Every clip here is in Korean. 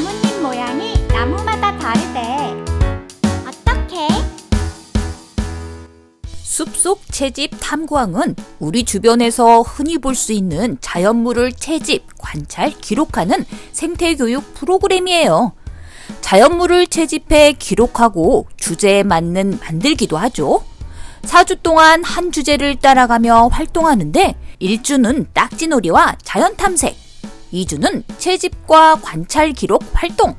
나뭇잎 모양이 나무마다 다르대. 어떻게? 숲속 채집 탐구왕은 우리 주변에서 흔히 볼 수 있는 자연물을 채집, 관찰, 기록하는 생태교육 프로그램이에요. 자연물을 채집해 기록하고 주제에 맞는 만들기도 하죠. 4주 동안 한 주제를 따라가며 활동하는데 1주는 딱지놀이와 자연 탐색, 2주는 채집과 관찰 기록 활동,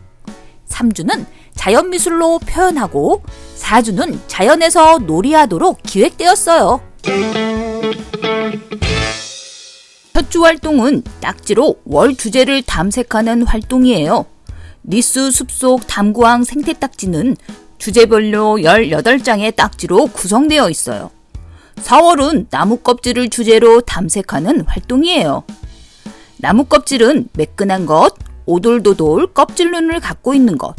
3주는 자연미술로 표현하고 4주는 자연에서 놀이하도록 기획되었어요. 첫 주 활동은 딱지로 월 주제를 탐색하는 활동이에요. 니스 숲속 담구왕 생태 딱지는 주제별로 18장의 딱지로 구성되어 있어요. 4월은 나무 껍질을 주제로 탐색하는 활동이에요. 나무 껍질은 매끈한 것, 오돌도돌 껍질 눈을 갖고 있는 것,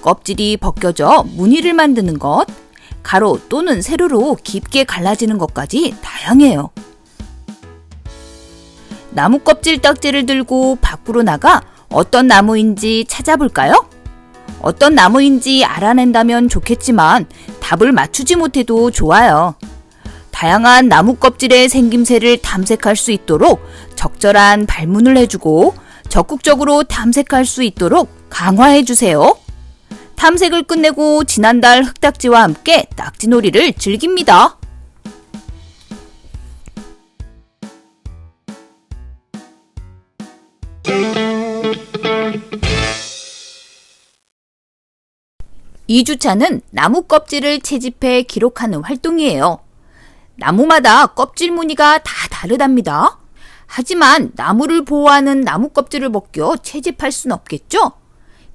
껍질이 벗겨져 무늬를 만드는 것, 가로 또는 세로로 깊게 갈라지는 것까지 다양해요. 나무 껍질 딱지를 들고 밖으로 나가 어떤 나무인지 찾아볼까요? 어떤 나무인지 알아낸다면 좋겠지만 답을 맞추지 못해도 좋아요. 다양한 나무 껍질의 생김새를 탐색할 수 있도록 적절한 발문을 해주고 적극적으로 탐색할 수 있도록 강화해 주세요. 탐색을 끝내고 지난달 흑딱지와 함께 딱지놀이를 즐깁니다. 이주차는 나무 껍질을 채집해 기록하는 활동이에요. 나무마다 껍질 무늬가 다 다르답니다. 하지만 나무를 보호하는 나무 껍질을 벗겨 채집할 순 없겠죠?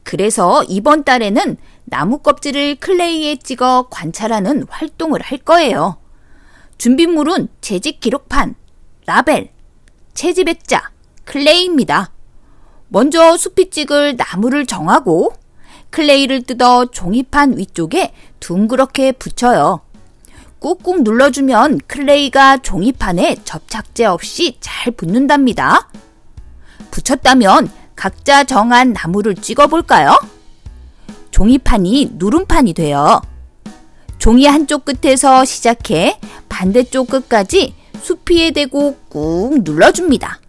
그래서 이번 달에는 나무 껍질을 클레이에 찍어 관찰하는 활동을 할 거예요. 준비물은 채집 기록판, 라벨, 채집 액자, 클레이입니다. 먼저 숲이 찍을 나무를 정하고 클레이를 뜯어 종이판 위쪽에 둥그렇게 붙여요. 꾹꾹 눌러주면 클레이가 종이판에 접착제 없이 잘 붙는답니다. 붙였다면 각자 정한 나무를 찍어볼까요? 종이판이 누름판이 돼요. 종이 한쪽 끝에서 시작해 반대쪽 끝까지 수피에 대고 꾹 눌러줍니다.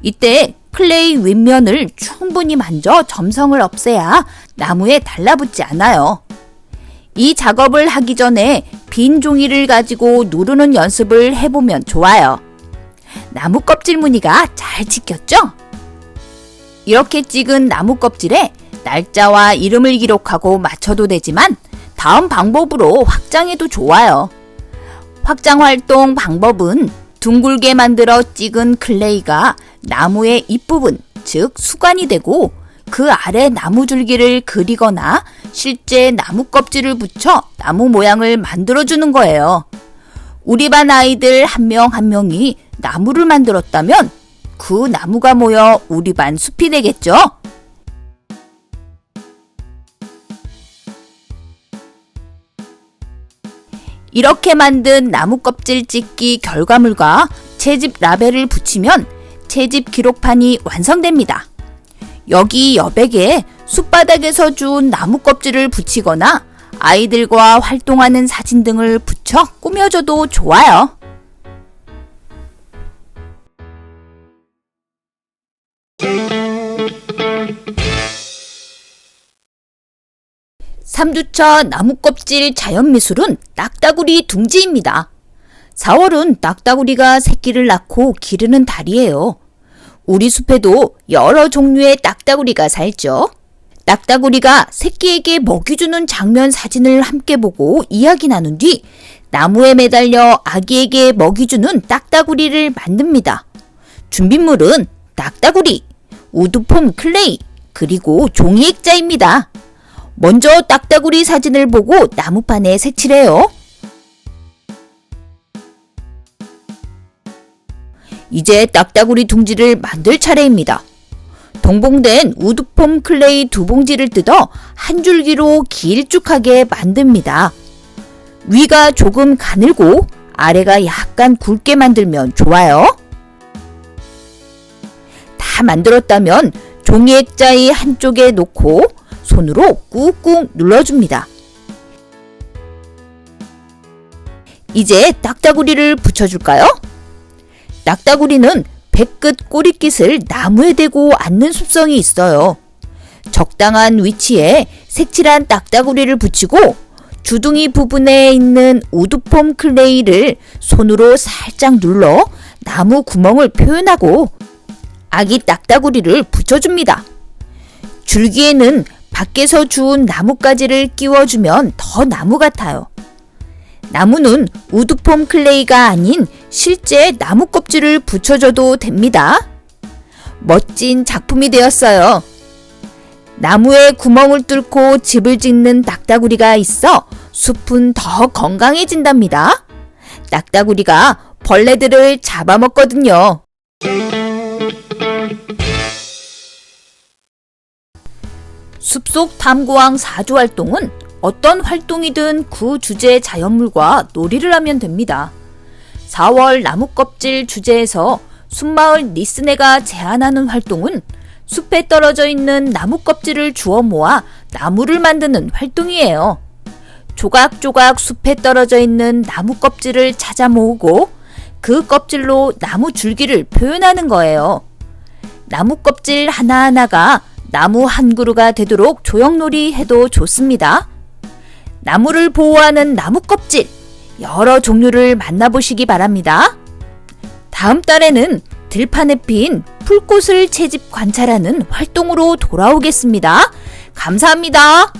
이때 클레이 윗면을 충분히 만져 점성을 없애야 나무에 달라붙지 않아요. 이 작업을 하기 전에 빈 종이를 가지고 누르는 연습을 해보면 좋아요. 나무 껍질 무늬가 잘 찍혔죠? 이렇게 찍은 나무 껍질에 날짜와 이름을 기록하고 맞춰도 되지만 다음 방법으로 확장해도 좋아요. 확장 활동 방법은 둥글게 만들어 찍은 클레이가 나무의 잎부분, 즉 수관이 되고 그 아래 나무 줄기를 그리거나 실제 나무 껍질을 붙여 나무 모양을 만들어주는 거예요. 우리 반 아이들 한명한 명이 나무를 만들었다면 그 나무가 모여 우리 반 숲이 되겠죠? 이렇게 만든 나무 껍질 찍기 결과물과 채집 라벨을 붙이면 채집 기록판이 완성됩니다. 여기 여백에 숲바닥에서 준 나무 껍질을 붙이거나 아이들과 활동하는 사진 등을 붙여 꾸며줘도 좋아요. 삼주차 나무 껍질 자연미술은 딱따구리 둥지입니다. 4월은 딱따구리가 새끼를 낳고 기르는 달이에요. 우리 숲에도 여러 종류의 딱따구리가 살죠. 딱따구리가 새끼에게 먹이 주는 장면 사진을 함께 보고 이야기 나눈 뒤 나무에 매달려 아기에게 먹이 주는 딱따구리를 만듭니다. 준비물은 딱따구리, 우드폼 클레이, 그리고 종이 액자입니다. 먼저 딱따구리 사진을 보고 나무판에 색칠해요. 이제 딱따구리 둥지를 만들 차례입니다. 동봉된 우드폼 클레이 두 봉지를 뜯어 한 줄기로 길쭉하게 만듭니다. 위가 조금 가늘고 아래가 약간 굵게 만들면 좋아요. 다 만들었다면 종이 액자의 한쪽에 놓고 손으로 꾹꾹 눌러줍니다. 이제 딱따구리를 붙여줄까요? 딱따구리는 배끝 꼬리깃을 나무에 대고 앉는 습성이 있어요. 적당한 위치에 색칠한 딱따구리를 붙이고 주둥이 부분에 있는 우드폼 클레이를 손으로 살짝 눌러 나무 구멍을 표현하고 아기 딱따구리를 붙여줍니다. 줄기에는 밖에서 주운 나뭇가지를 끼워주면 더 나무 같아요. 나무는 우드폼 클레이가 아닌 실제 나무 껍질을 붙여줘도 됩니다. 멋진 작품이 되었어요. 나무에 구멍을 뚫고 집을 짓는 딱따구리가 있어 숲은 더 건강해진답니다. 딱따구리가 벌레들을 잡아먹거든요. 숲속 탐구왕 사주 활동은 어떤 활동이든 그 주제의 자연물과 놀이를 하면 됩니다. 4월 나무 껍질 주제에서 숲마을 니스네가 제안하는 활동은 숲에 떨어져 있는 나무 껍질을 주워 모아 나무를 만드는 활동이에요. 조각조각 숲에 떨어져 있는 나무 껍질을 찾아 모으고 그 껍질로 나무 줄기를 표현하는 거예요. 나무 껍질 하나하나가 나무 한 그루가 되도록 조형놀이 해도 좋습니다. 나무를 보호하는 나무 껍질 여러 종류를 만나보시기 바랍니다. 다음 달에는 들판에 핀 풀꽃을 채집 관찰하는 활동으로 돌아오겠습니다. 감사합니다.